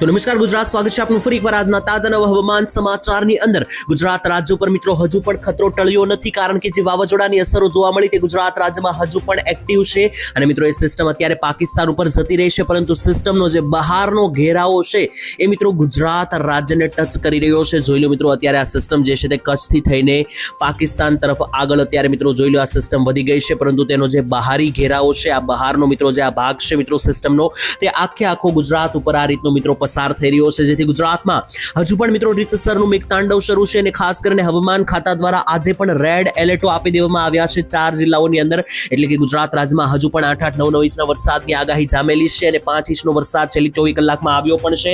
તો નમસ્કાર, ગુજરાત સ્વાગત છે આપનું ફરી એકવાર આજના તાજા હવામાન સમાચારની અંદર. ગુજરાત રાજ્ય પર મિત્રો હજુ પણ ખતરો ટળ્યો નથી, કારણ કે જે વાવાઝોડાની અસરો જોવા મળી તે ગુજરાત રાજ્યમાં હજુ પણ એક્ટિવ છે. અને મિત્રો, એ સિસ્ટમ અત્યારે પાકિસ્તાન ઉપર જતી રહી છે, પરંતુ સિસ્ટમનો જે બહારનો ઘેરાવો છે, એ મિત્રો ગુજરાત રાજ્યને ટચ કરી રહ્યો છે. જોઈ લો મિત્રો, અત્યારે આ સિસ્ટમ જે છે તે કચ્છથી થઈને પાકિસ્તાન તરફ આગળ અત્યારે મિત્રો જોઈ લો આ સિસ્ટમ વધી ગઈ છે, પરંતુ તેનો જે બહારી ઘેરાવો છે, આ બહારનો મિત્રો જે આ ભાગ છે મિત્રો સિસ્ટમનો તે આખે આખો ગુજરાત ઉપર આ રીતનો મિત્રો પસાર થઈ રહ્યો છે, જેથી ગુજરાતમાં હજુ પણ મિત્રો રીતસરનું મેઘતાંડવ શરૂ છે અને ખાસ કરીને હવામાન ખાતા દ્વારા આજે પણ રેડ એલર્ટો આપી દેવામાં આવ્યા છે ચાર જિલ્લાઓની અંદર. એટલે કે ગુજરાત રાજ્યમાં હજુ પણ આઠ આઠ, નવ નવ ઇંચના વરસાદની આગાહી જામેલી છે અને પાંચ ઇંચનો વરસાદ છેલ્લી ચોવીસ કલાકમાં આવ્યો પણ છે.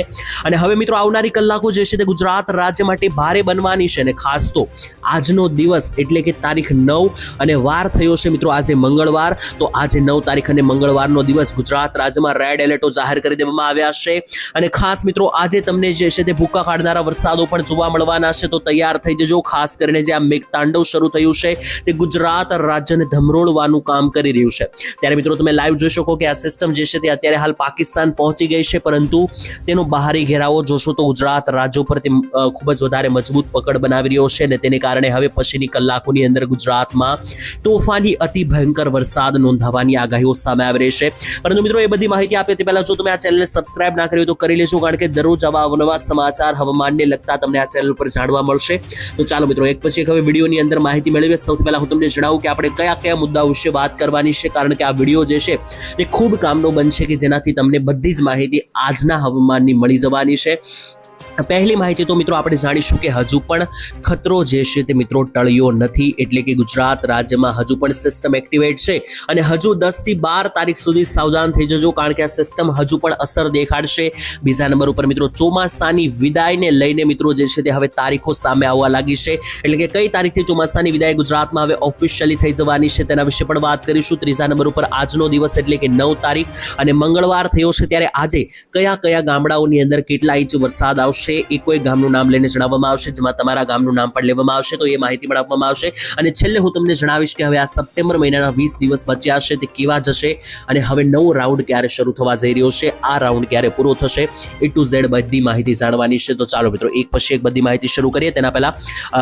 અને હવે મિત્રો આવનારી કલાકો જે છે તે ગુજરાત રાજ્ય માટે ભારે બનવાની છે અને ખાસ તો આજનો દિવસ એટલે કે તારીખ નવ અને વાર થયો છે મિત્રો આજે મંગળવાર. તો આજે નવ તારીખ અને મંગળવારનો દિવસ ગુજરાત રાજ્યમાં રેડ એલર્ટો જાહેર કરી દેવામાં આવ્યા છે. અને ખાસ મિત્રો, આજે તમને જે છે તે ભૂકા કાઢનારા વરસાદો પણ જોવા મળવાના છે, તો તૈયાર થઈ જજો. ખાસ કરીને જે આ મેઘતાંડવ શરૂ થયું છે, તે ગુજરાત રાજ્યને ધમરોળવાનું કામ કરી રહ્યું છે. ત્યારે મિત્રો, તમે લાઈવ જોઈ શકો કે આ સિસ્ટમ જે છે તે અત્યારે હાલ પાકિસ્તાન પહોંચી ગઈ છે, પરંતુ તેનો બહારી ઘેરાવો જોશો તો ગુજરાત રાજ્ય ઉપર તે ખૂબ જ વધારે મજબૂત પકડ બનાવી રહ્યો છે અને તેને કારણે હવે પછીની કલાકોની અંદર ગુજરાતમાં તોફાની અતિ ભયંકર વરસાદ નોંધાવાની આગાહીઓ સામે આવી રહી છે. પરંતુ મિત્રો, એ બધી માહિતી આપે તે પહેલા જો તમે આ ચેનલને સબસ્ક્રાઇબ ના કરી તો કરી લેજો. કારણ કે દરરોજ આવા અવનવા સમાચાર હવામાનને લગતા તમને આ ચેનલ પર જાણવા મળશે. તો ચાલો મિત્રો, એક પછી એક હવે વિડીયોની અંદર માહિતી મેળવીએ. સૌથી પહેલાં હું તમને જણાવું કે આપણે કયા કયા મુદ્દાઓ વિશે વાત કરવાની છે, કારણ કે આ વીડિયો જે છે એ ખૂબ કામનો બનશે કે જેનાથી તમને બધી જ માહિતી આજના હવામાનની મળી જવાની છે. પહેલી માહિતી તો મિત્રો આપણે જાણીશું કે હજુ પણ ખતરો જે છે તે મિત્રો ટળ્યો નથી. એટલે કે ગુજરાત રાજ્યમાં હજુ પણ સિસ્ટમ એક્ટિવેટ છે અને હજુ દસથી બાર તારીખ સુધી સાવધાન થઈ જજો કારણ કે આ સિસ્ટમ હજુ પણ અસર દેખાડશે. બીજા નંબર ઉપર મિત્રો ચોમાસાની વિદાયને લઈને મિત્રો જે છે તે હવે તારીખો સામે આવવા લાગી છે. એટલે કે કઈ તારીખથી ચોમાસાની વિદાય ગુજરાતમાં હવે ઓફિશિયલી થઈ જવાની છે તેના વિશે પણ વાત કરીશું. ત્રીજા નંબર ઉપર આજનો દિવસ એટલે કે નવ તારીખ અને મંગળવાર થયો છે ત્યારે આજે કયા કયા ગામડાઓની અંદર કેટલા ઇંચ વરસાદ આવશે એ કોઈ ગામનું નામ લઈને જણાવવામાં આવશે, જેમાં તમારા ગામનું નામ પણ લેવામાં આવશે, તો એ માહિતી પણ આપવામાં આવશે. અને છેલ્લે હું તમને જણાવીશ કે હવે આ સપ્ટેમ્બર મહિનાના વીસ દિવસ બચ્યા છે, તે કેવા જશે? અને હવે નવો રાઉન્ડ ક્યારે શરૂ થવા જઈ રહ્યો છે? આ રાઉન્ડ ક્યારે પૂરો થશે? એ ટુ ઝેડ બધી માહિતી જાણવાની છે. તો ચાલો મિત્રો, એક પછી એક બધી માહિતી શરૂ કરીએ. તેના પહેલા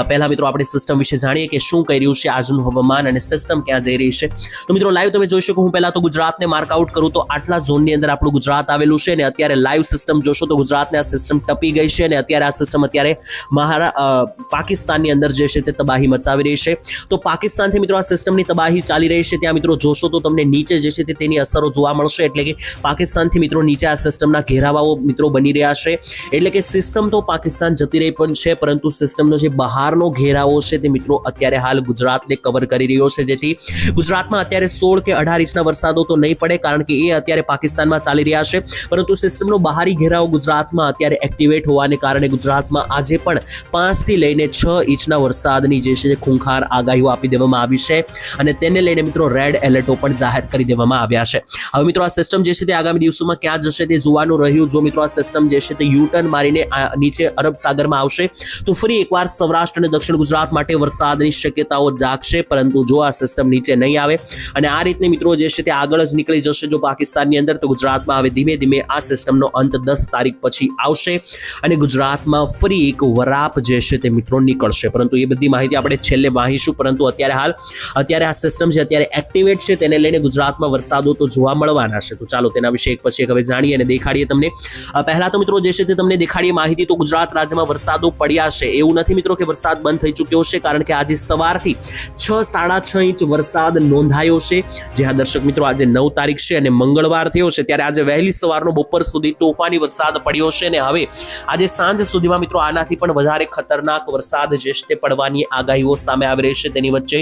પહેલાં મિત્રો આપણે સિસ્ટમ વિશે જાણીએ કે શું કહી રહ્યું છે આજનું હવામાન અને સિસ્ટમ ક્યાં જઈ રહી છે. તો મિત્રો લાઈવ તમે જોઈ શકો. હું પહેલાં તો ગુજરાતને માર્કઆઉટ કરું. તો આટલા ઝોનની અંદર આપણું ગુજરાત આવેલું છે અને અત્યારે લાઈવ સિસ્ટમ જોશો તો ગુજરાતને આ સિસ્ટમ ટપી ગઈ છે અને અત્યારે આ સિસ્ટમ અત્યારે મહારા પાકિસ્તાનની અંદર જે છે તે તબાહી મચાવી રહી છે. તો પાકિસ્તાનથી મિત્રો આ સિસ્ટમની તબાહી ચાલી રહી છે. ત્યાં મિત્રો જોશો તો તમને નીચે જે છે તે તેની અસરો જોવા મળશે. એટલે કે પાકિસ્તાનથી મિત્રો નીચે આ સિસ્ટમના ઘેરાવાઓ મિત્રો બની રહ્યા છે. એટલે કે સિસ્ટમ તો પાકિસ્તાન જતી રહી પણ છે, પરંતુ સિસ્ટમનો જે બહારનો ઘેરાવો છે તે મિત્રો અત્યારે હાલ ગુજરાતને કવર કરી રહ્યો છે. જેથી ગુજરાતમાં અત્યારે સોળ કે અઢાર ઇંચના વરસાદો તો નહીં પડે, કારણ કે એ અત્યારે પાકિસ્તાનમાં ચાલી રહ્યા છે. પરંતુ સિસ્ટમનો બહારી ઘેરાવો ગુજરાતમાં અત્યારે એક્ટિવેટ હોવાને કારણે ગુજરાતમાં આજે પણ પાંચથી લઈને છ ઇંચના વરસાદની જે છે ખૂંખાર આગાહીઓ આપી દેવામાં આવી છે અને તેને લઈને મિત્રો રેડ એલર્ટો પણ જાહેર કરી દેવામાં આવ્યા છે. હવે મિત્રો આ સિસ્ટમ જે છે તે આગામી દિવસોમાં ક્યાં જશે તે જોવાનું રહ્યું. જો મિત્રો આ સિસ્ટમ જે છે તે યુ ટર્ન મારીને નીચે અરબ સાગરમાં આવશે, તો ફરી એકવાર સૌરાષ્ટ્ર અને દક્ષિણ ગુજરાત માટે વરસાદની શક્યતાઓ જાગશે, પરંતુ જો આ સિસ્ટમ નીચે નહીં આવે અને આ રીતની મિત્રો જે છે તે આગળ જ નીકળી જશે જો પાકિસ્તાનની અંદર, તો ગુજરાતમાં હવે ધીમે ધીમે આ સિસ્ટમનો અંત દસ તારીખ પછી આવશે. અને ગુજરાતમાં ફરી એક વરાપ જે છે તે મિત્રો નીકળશે. પરંતુ એ બધી માહિતી આપણે છેલ્લે વાહીશું પરંતુ અત્યારે હાલ, અત્યારે આ સિસ્ટમ છે અત્યારે એક્ટિવેટ છે તેને લઈને ગુજરાતમાં વરસાદો તો જોવા મળવાના છે. તો ચાલો તેના વિશે એક પછી એક હવે જાણીએ અને દેખાડીએ તમને. પહેલા તો મિત્રો જે છે તે તમને દેખાડીએ માહિતી, તો ગુજરાત રાજ્યમાં વરસાદો પડ્યા છે. એવું નથી મિત્રો કે વરસાદ બંધ થઈ ચૂક્યો છે, કારણ કે આજે સવારથી છ, સાડા છ ઇંચ વરસાદ નોંધાયો છે. જે હા દર્શક મિત્રો આજે નવ તારીખ છે અને મંગળવાર થયો છે. ત્યારે આજે વહેલી સવારનો બપોર સુધી તોફાની વરસાદ પડ્યો છે અને હવે આજે સાંજ સુધીમાં મિત્રો આનાથી પણ વધારે ખતરનાક વરસાદ જે છે તે પડવાની આગાહીઓ સામે આવી રહી છે તેની વચ્ચે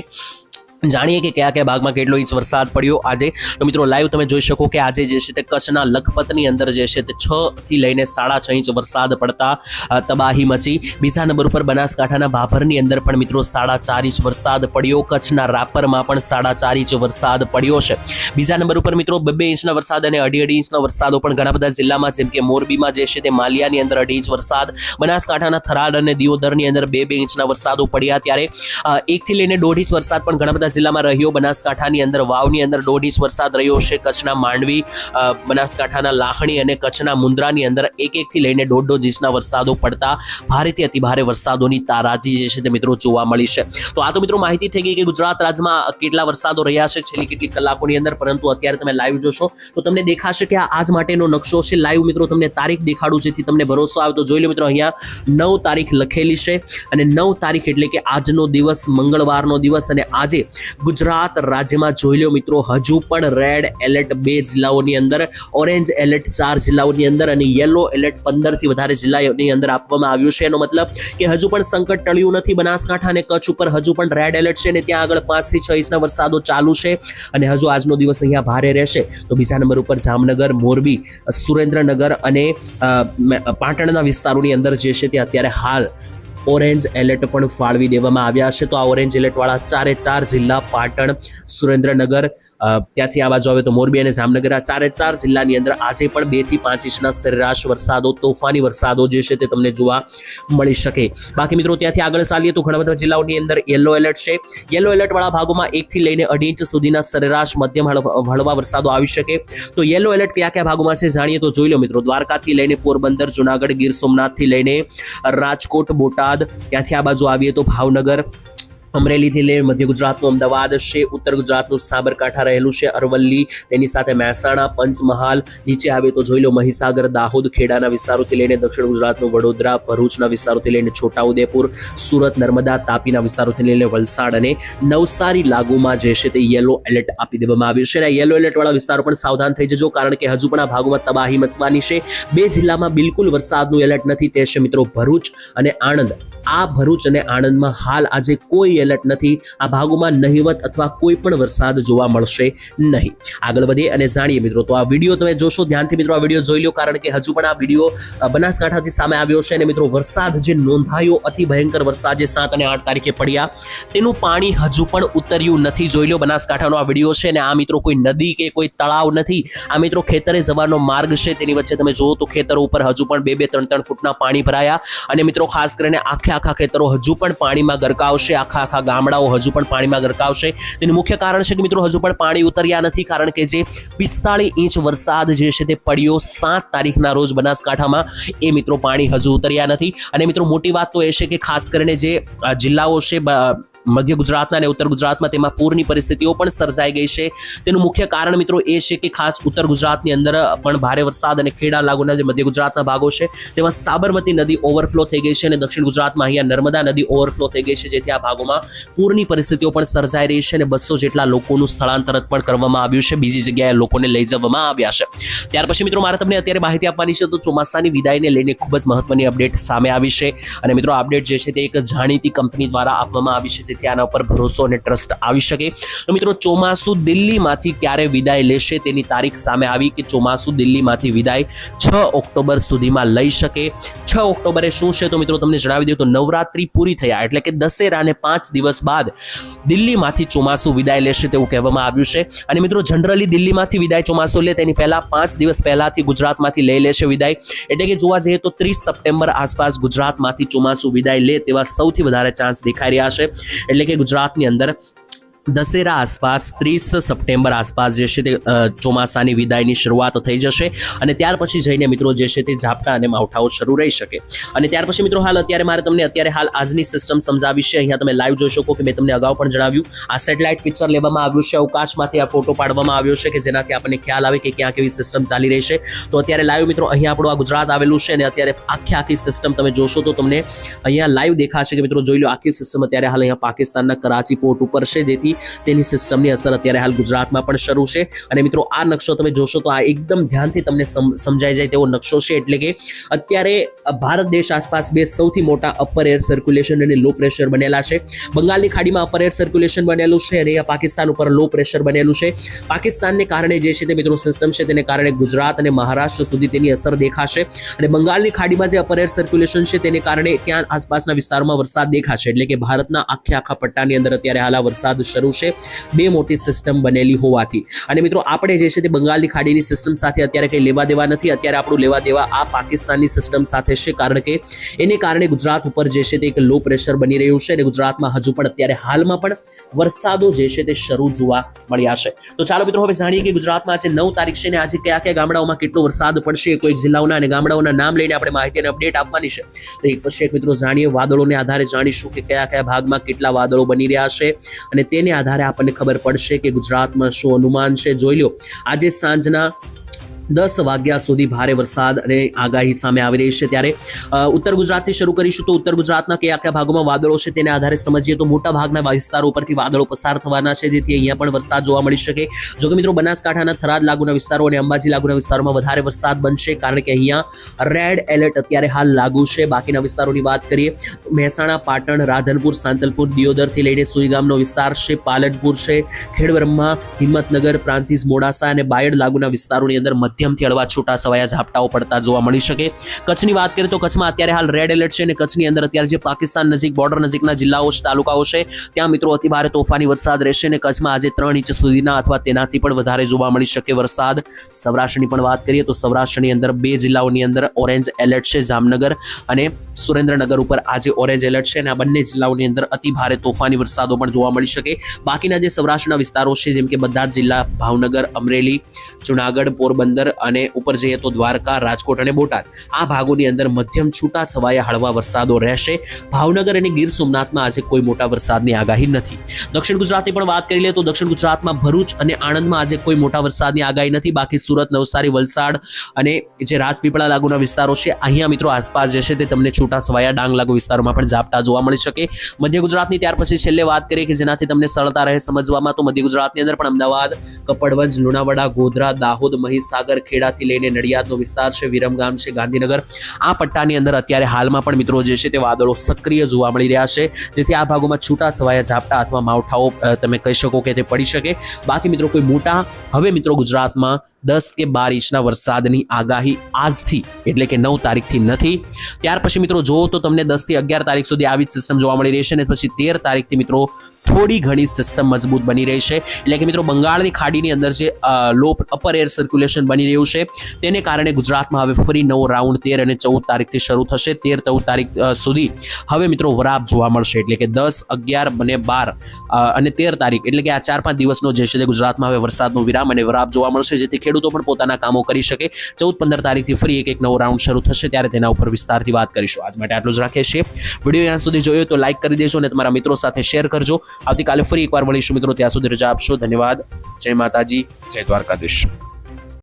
જાણીએ કે કયા કયા ભાગમાં કેટલો ઇંચ વરસાદ પડ્યો આજે. તો મિત્રો લાઈવ તમે જોઈ શકો કે આજે જે છે તે કચ્છના લખપતની અંદર જે છે તે છ થી લઈને સાડા છ ઇંચ વરસાદ પડતા તબાહી મચી. બીજા નંબર ઉપર બનાસકાંઠાના ભાભરની અંદર પણ મિત્રો સાડા ચાર ઇંચ વરસાદ પડ્યો. કચ્છના રાપરમાં પણ સાડા ચાર ઇંચ વરસાદ પડ્યો છે. બીજા નંબર ઉપર મિત્રો બે બે ઇંચના વરસાદ અને અઢી અઢી ઇંચના વરસાદો પણ ઘણા બધા જિલ્લામાં, જેમ કે મોરબીમાં જે છે તે માલિયાની અંદર અઢી ઇંચ વરસાદ, બનાસકાંઠાના થરાદ અને દિયોદરની અંદર બે બે ઇંચના વરસાદો પડ્યા ત્યારે એકથી લઈને દોઢ ઇંચ વરસાદ પણ ઘણા બધા જિલ્લામાં રહ્યો. બનાસકાંઠાની અંદર, વાવની અંદર દોઢ ઇંચ વરસાદ રહ્યો છે. કચ્છના માંડવી બનાસકાંઠાના લાખણી અને કચ્છના મુન્દ્રાની અંદર એક એકથી લઈને દોઢ દોઢ ઇંચના વરસાદો પડતા ભારેથી અતિભારે વરસાદોની તારાજી જે છે તે મિત્રો જોવા મળી છે. તો આ તો મિત્રો માહિતી થઈ ગઈ કે ગુજરાત રાજ્યમાં કેટલા વરસાદો રહ્યા છે છેલ્લી કેટલી કલાકોની અંદર, પરંતુ અત્યારે તમે લાઈવ જોશો તો તમને દેખાશે કે આજ માટેનો નકશો છે. લાઈવ મિત્રો તમને તારીખ દેખાડું જેથી તમને ભરોસો આવે. તો જોઈ લો મિત્રો અહીંયા નવ તારીખ લખેલી છે અને નવ તારીખ એટલે કે આજનો દિવસ, મંગળવારનો દિવસ અને આજે ગુજરાત રાજ્યમાં જોઈ લો મિત્રો, હજુ પણ રેડ એલર્ટ બે જિલ્લાઓની અંદર ઓરેન્જ એલર્ટ ચાર જિલ્લાઓની અંદર અને યલો એલર્ટ પંદરથી વધારે જિલ્લાઓની અંદર આપવામાં આવ્યું છે. એનો મતલબ કે હજુ પણ સંકટ ટળ્યું નથી બનાસકાંઠા અને કચ્છ ઉપર, હજુ પણ રેડ એલર્ટ છે અને ત્યાં આગળ પાંચથી છ ઇંચના વરસાદો ચાલુ છે અને હજુ આજનો દિવસ અહીંયા ભારે રહેશે. તો બીજા નંબર ઉપર જામનગર, મોરબી, સુરેન્દ્રનગર અને પાટણના વિસ્તારોની અંદર જે છે તે અત્યારે હાલ ઓરેન્જ એલર્ટ પણ ફાળવી દેવામાં આવ્યા છે. તો આ ઓરેન્જ એલર્ટ વાળા ચારે ચાર જિલ્લા પાટણ, સુરેન્દ્રનગર ત્યાંથી આ બાજુ આવે તો મોરબી અને જામનગર. આ ચારે ચાર જિલ્લાની અંદર આજે પણ બેથી પાંચ ઇંચના સરેરાશ વરસાદો, તોફાની વરસાદો જે છે તે તમને જોવા મળી શકે. બાકી મિત્રો, ત્યાંથી આગળ ચાલીએ તો ઘણા બધા જિલ્લાઓની અંદર યલો એલર્ટ છે. યલો એલર્ટ વાળા ભાગોમાં એકથી લઈને અઢી ઇંચ સુધીના સરેરાશ મધ્યમ હળવા વરસાદો આવી શકે. તો યલો એલર્ટ કયા કયા ભાગોમાં છે જાણીએ તો જોઈ લો મિત્રો, દ્વારકાથી લઈને પોરબંદર, જુનાગઢ, ગીર સોમનાથથી લઈને રાજકોટ, બોટાદ, ત્યાંથી આ બાજુ આવીએ તો ભાવનગર અમરેલીથી લઈને મધ્ય ગુજરાતનું અમદાવાદ છે, ઉત્તર ગુજરાતનું સાબરકાંઠા રહેલું છે, અરવલ્લી, તેની સાથે મહેસાણા, પંચમહાલ, નીચે આવે તો જોઈ લો મહીસાગર, દાહોદ, ખેડાના વિસ્તારોથી લઈને દક્ષિણ ગુજરાતનું વડોદરા, ભરૂચના વિસ્તારોથી લઈને છોટાઉદેપુર, સુરત, નર્મદા, તાપીના વિસ્તારોથી લઈને વલસાડ અને નવસારી લાગુમાં જે છે તે યલો એલર્ટ આપી દેવામાં આવ્યું છે. અને યલો એલર્ટવાળા વિસ્તારો પણ સાવધાન થઈ જજો, કારણ કે હજુ પણ આ ભાગોમાં તબાહી મચવાની છે. બે જિલ્લામાં બિલકુલ વરસાદનું એલર્ટ નથી. તે છે મિત્રો ભરૂચ અને આણંદ. આ ભરૂચ અને આણંદમાં હાલ આજે કોઈ એલર્ટ નથી. આ ભાગોમાં નહિવત અથવા કોઈ પણ વરસાદ જોવા મળશે નહીં. આગળ વધીએ અને જાણીએ મિત્રો, તો આ વીડિયો તમે જોશો, ધ્યાનથી મિત્રો આ વીડિયો જોઈ લો કારણ કે હજુ પણ આ વીડિયો બનાસકાંઠાથી સામે આવ્યો છે અને મિત્રો, વરસાદ જે નોંધાયો, અતિ ભયંકર વરસાદ જે સાત અને આઠ તારીખે પડ્યા, તેનું પાણી હજુ પણ ઉતર્યું નથી. જોઈ લો બનાસકાંઠાનો આ વીડિયો છે અને આ મિત્રો કોઈ નદી કે કોઈ તળાવ નથી. આ મિત્રો ખેતરે જવાનો માર્ગ છે, તેની વચ્ચે તમે જુઓ તો ખેતરો ઉપર હજુ પણ બે બે ત્રણ ત્રણ ફૂટના પાણી ભરાયા. અને મિત્રો, ખાસ કરીને આખે આખા ખેતરો હજુ પણ પાણીમાં ગરકાવશે આખા આખા ગામડાઓ હજુ પણ પાણીમાં ગરકાવશે. તેનું મુખ્ય કારણ છે કે મિત્રો, હજુ પણ પાણી ઉતર્યા નથી, કારણ કે જે પિસ્તાળીસ ઇંચ વરસાદ જે છે તે પડ્યો સાત તારીખના રોજ બનાસકાંઠામાં, એ મિત્રો પાણી હજુ ઉતર્યા નથી. અને મિત્રો, મોટી વાત તો એ છે કે ખાસ કરીને જે જિલ્લાઓ છે મધ્ય ગુજરાતના અને ઉત્તર ગુજરાતમાં તેમાં પૂરની પરિસ્થિતિઓ પણ સર્જાઈ ગઈ છે. તેનું મુખ્ય કારણ મિત્રો એ છે કે ખાસ ઉત્તર ગુજરાતની અંદર પણ ભારે વરસાદ અને ખેડા લાગુના જે મધ્ય ગુજરાતના ભાગો છે, તેમાં સાબરમતી નદી ઓવરફ્લો થઈ ગઈ છે અને દક્ષિણ ગુજરાતમાં અહીંયા નર્મદા નદી ઓવરફ્લો થઈ ગઈ છે, જેથી આ ભાગોમાં પૂરની પરિસ્થિતિઓ પણ સર્જાઈ રહી છે અને બસો જેટલા લોકોનું સ્થળાંતર પણ કરવામાં આવ્યું છે. બીજી જગ્યાએ લોકોને લઈ જવામાં આવ્યા છે. ત્યાર પછી મિત્રો મારે તમને અત્યારે માહિતી આપવાની છે તો ચોમાસાની વિદાયને લઈને ખૂબ જ મહત્વની અપડેટ સામે આવી છે. અને મિત્રો અપડેટ જે છે તે એક જાણીતી કંપની દ્વારા આપવામાં આવી છે જેથી આના ઉપર ભરોસો અને ટ્રસ્ટ આવી શકે. તો મિત્રો, ચોમાસું દિલ્હીમાંથી ક્યારે વિદાય લેશે તેની તારીખ સામે આવી કે ચોમાસું દિલ્હીમાંથી વિદાય છ ઓક્ટોબર સુધીમાં લઈ શકે? છ ઓક્ટોબરે શું છે? તો મિત્રો, તમને જણાવી દઉં તો નવરાત્રી પૂરી થયા એટલે કે દશેરાને પાંચ દિવસ બાદ દિલ્હીમાંથી ચોમાસું વિદાય લેશે તેવું કહેવામાં આવ્યું છે. અને મિત્રો, જનરલી દિલ્હીમાંથી વિદાય ચોમાસું લે તેની પહેલાં પાંચ દિવસ પહેલાંથી ગુજરાતમાંથી લઈ લેશે વિદાય. એટલે કે જોવા જઈએ તો ત્રીસ સપ્ટેમ્બર આસપાસ ગુજરાતમાંથી ચોમાસું વિદાય લે તેવા સૌથી વધારે ચાન્સ દેખાઈ રહ્યા છે. એટલે કે ગુજરાતની અંદર દશેરા આસપાસ ત્રીસ સપ્ટેમ્બર આસપાસ જે છે તે ચોમાસાની વિદાયની શરૂઆત થઈ જશે અને ત્યાર પછી જઈને મિત્રો જે છે તે ઝાપટા અને માવઠાઓ શરૂ રહી શકે. અને ત્યાર પછી મિત્રો હાલ અત્યારે મારે તમને અત્યારે હાલ આજની સિસ્ટમ સમજાવી છે. અહીંયા તમે લાઈવ જોઈ શકો કે મેં તમને અગાઉ પણ જણાવ્યું, આ સેટેલાઇટ પિક્ચર લેવામાં આવ્યું છે, અવકાશમાંથી આ ફોટો પાડવામાં આવ્યો છે કે જેનાથી આપણને ખ્યાલ આવે કે ક્યાં કેવી સિસ્ટમ ચાલી રહી છે. તો અત્યારે લાઈવ મિત્રો અહીંયા આપણું આ ગુજરાત આવેલું છે અને અત્યારે આખી આખી સિસ્ટમ તમે જોશો તો તમને અહીંયા લાઈવ દેખાશે કે મિત્રો જોઈ લો આખી સિસ્ટમ અત્યારે હાલ અહીંયા પાકિસ્તાનના કરાચી પોર્ટ ઉપર છે, જેથી તેની સિસ્ટમની અસર અત્યારે હાલ ગુજરાતમાં પણ શરૂ છે. અને મિત્રો, આ નકશો તમે જોશો તો આ એકદમ ધ્યાનથી તમને સમજાઈ જાય તેવો નકશો છે. એટલે કે અત્યારે ભારત દેશ આસપાસ બે સૌથી મોટા અપર એર સર્ક્યુલેશન અને લો પ્રેશર બનેલા છે. બંગાળની ખાડીમાં અપર એર સર્ક્યુલેશન બનેલું છે અને પાકિસ્તાન ઉપર લો પ્રેશર બનેલું છે. પાકિસ્તાનને કારણે જે છે તે મિત્રો સિસ્ટમ છે તેને કારણે ગુજરાત અને મહારાષ્ટ્ર સુધી તેની અસર દેખાશે. અને બંગાળની ખાડીમાં જે અપર એર સર્ક્યુલેશન છે તેને કારણે ત્યાં આસપાસના વિસ્તારોમાં વરસાદ દેખાશે. એટલે કે ભારતના આખે આખા પટ્ટાની અંદર અત્યારે હાલ વરસાદ શરૂ શરૂ છે બે મોટી સિસ્ટમ બનેલી હોવાથી. અને મિત્રો, આપણે જે છે તે બંગાળની ખાડીની સિસ્ટમ સાથે અત્યારે કંઈ લેવા દેવા નથી. અત્યારે આપણું લેવા દેવા આ પાકિસ્તાનની સિસ્ટમ સાથે છે, કારણ કે એને કારણે ગુજરાત ઉપર જે છે તે એક લો પ્રેશર બની રહ્યું છે અને ગુજરાતમાં હજુ પણ અત્યારે હાલમાં પણ વરસાદો જે છે તે શરૂ જોવા મળ્યા છે. તો ચાલો મિત્રો, હવે જાણીએ કે ગુજરાતમાં આજે નવ તારીખ છે અને આજે કયા કયા ગામડાઓમાં કેટલો વરસાદ પડશે, કોઈ જિલ્લાઓના અને ગામડાઓના નામ લઈને આપણે માહિતી અને અપડેટ આપવાની છે. તો એક પછી એક મિત્રો, જાણીએ વાદળોને આધારે જાણીશું કે કયા કયા ભાગમાં કેટલા વાદળો બની રહ્યા છે અને તેને આધારે આપણને ખબર પડશે કે ગુજરાતમાં શું અનુમાન છે. જોઈ લો આજે સાંજના દસ વાગ્યા સુધી ભારે વરસાદ અને આગાહી સામે આવી રહી છે. ત્યારે ઉત્તર ગુજરાતથી શરૂ કરીશું તો ઉત્તર ગુજરાતના કયા કયા ભાગોમાં વાદળો છે તેને આધારે સમજીએ તો મોટા ભાગના વિસ્તારો ઉપરથી વાદળો પસાર થવાના છે. જેથી અહીંયા પણ વરસાદ જોવા મળી શકે. જો કે મિત્રો, બનાસકાંઠાના થરાદ લાગુના વિસ્તારો અને અંબાજી લાગુના વિસ્તારોમાં વધારે વરસાદ બનશે કારણ કે અહીંયા રેડ એલર્ટ અત્યારે હાલ લાગુ છે. બાકીના વિસ્તારોની વાત કરીએ, મહેસાણા, પાટણ, રાધનપુર, સાંતલપુર, દિયોદરથી લઈને સુઈગામનો વિસ્તાર છે, પાલનપુર છે, ખેડબ્રહ્મા, હિંમતનગર, પ્રાંતિજ, મોડાસા અને બાયડ લાગુના વિસ્તારોની અંદર મધ્યમથી હળવા છૂટા સવાયા ઝાપટાઓ પડતા જોવા મળી શકે. કચ્છની વાત કરીએ તો કચ્છમાં અત્યારે હાલ રેડ એલર્ટ છે અને કચ્છની અંદર અત્યારે જે પાકિસ્તાન નજીક બોર્ડર નજીકના જિલ્લાઓ તાલુકાઓ છે, ત્યાં મિત્રો અતિ ભારે તોફાની વરસાદ રહેશે અને કચ્છમાં આજે ત્રણ ઇંચ સુધીના અથવા તેનાથી પણ વધારે જોવા મળી શકે વરસાદ. સૌરાષ્ટ્રની પણ વાત કરીએ તો સૌરાષ્ટ્રની અંદર બે જિલ્લાઓની અંદર ઓરેન્જ એલર્ટ છે, જામનગર અને સુરેન્દ્રનગર ઉપર આજે ઓરેન્જ એલર્ટ છે અને આ બંને જિલ્લાઓની અંદર અતિ ભારે તોફાની વરસાદો પણ જોવા મળી શકે. બાકીના જે સૌરાષ્ટ્રના વિસ્તારો છે, જેમ કે બધા જ જિલ્લા, ભાવનગર, અમરેલી, જુનાગઢ, પોરબંદર અને ઉપર જઈએ તો દ્વારકા, રાજકોટ અને બોટાદ. આ ભાગોની અંદર મધ્યમ છૂટા છવાયા હળવા વરસાદો રહેશે. ભાવનગર અને ગીર સોમનાથમાં આજે કોઈ મોટા વરસાદની આગાહી નથી. દક્ષિણ ગુજરાતની પણ વાત કરી લે તો દક્ષિણ ગુજરાતમાં ભરૂચ અને આણંદમાં આજે કોઈ મોટા વરસાદની આગાહી નથી. બાકી સુરત, નવસારી, વલસાડ અને જે રાજપીપળા લાગુના વિસ્તારો છે, અહીંયા મિત્રો આસપાસ જે છે તે તમને છૂટા છવાયા ડાંગ લાગુ વિસ્તારોમાં પણ ઝાપટા જોવા મળી શકે. મધ્ય ગુજરાતની ત્યાર પછી છેલ્લે વાત કરીએ કે જેનાથી તમને સરળતા રહે સમજવામાં, તો મધ્ય ગુજરાતની અંદર પણ અમદાવાદ, કપડવંજ, લુણાવાડા, ગોધરા, દાહોદ, મહીસાગર ખેડાથી લઈને નડિયાદનો વિસ્તાર છે, વિરમગામ છે, ગાંધીનગર. આ પટ્ટાની અંદર અત્યારે હાલમાં પણ મિત્રો જે છે તે વાદળો સક્રિય જોવા મળી રહ્યા છે. જેથી આ ભાગોમાં છૂટા છવાયા ઝાપટા અથવા માવઠાઓ તમે કહી શકો કે તે પડી શકે. બાકી મિત્રો કોઈ મોટા, હવે મિત્રો ગુજરાતમાં દસ કે બાર ઇંચના વરસાદની આગાહી આજથી, એટલે કે નવ તારીખથી નથી. ત્યાર પછી મિત્રો જોવો તો તમને દસથી અગિયાર તારીખ સુધી આવી જ સિસ્ટમ જોવા મળી રહેશે અને પછી તેર તારીખથી મિત્રો થોડી ઘણી સિસ્ટમ મજબૂત બની રહી છે. એટલે કે મિત્રો બંગાળની ખાડીની અંદર જે લો અપર એર સર્ક્યુલેશન બની રહ્યું છે. તેને કારણે ગુજરાતમાં હવે ફરી નવો રાઉન્ડ તેર અને ચૌદ તારીખથી શરૂ થશે. તેર, ચૌદ તારીખ સુધી હવે મિત્રો વરાપ જોવા મળશે. એટલે કે દસ, અગિયાર અને બાર અને તેર તારીખ એટલે કે આ ચાર, પાંચ દિવસનો જે છે તે ગુજરાતમાં હવે વરસાદનો વિરામ અને વરાપ જોવા મળશે. જેથી ખેડૂતો પણ પોતાના કામો કરી શકે. ચૌદ, પંદર તારીખથી ફરી એક એક નવો રાઉન્ડ શરૂ થશે. ત્યારે તેના ઉપર વિસ્તારથી વાત કરીશું. આજ માટે આટલું જ રાખીએ છીએ. વીડિયો ત્યાં સુધી જોયો તો લાઈક કરી દેજો અને તમારા મિત્રો સાથે શેર કરજો. આવતીકાલે ફરી એકવાર મળીશું મિત્રો. ત્યાં સુધી રજા આપશો. ધન્યવાદ. જય માતાજી. જય દ્વારકાધીશ.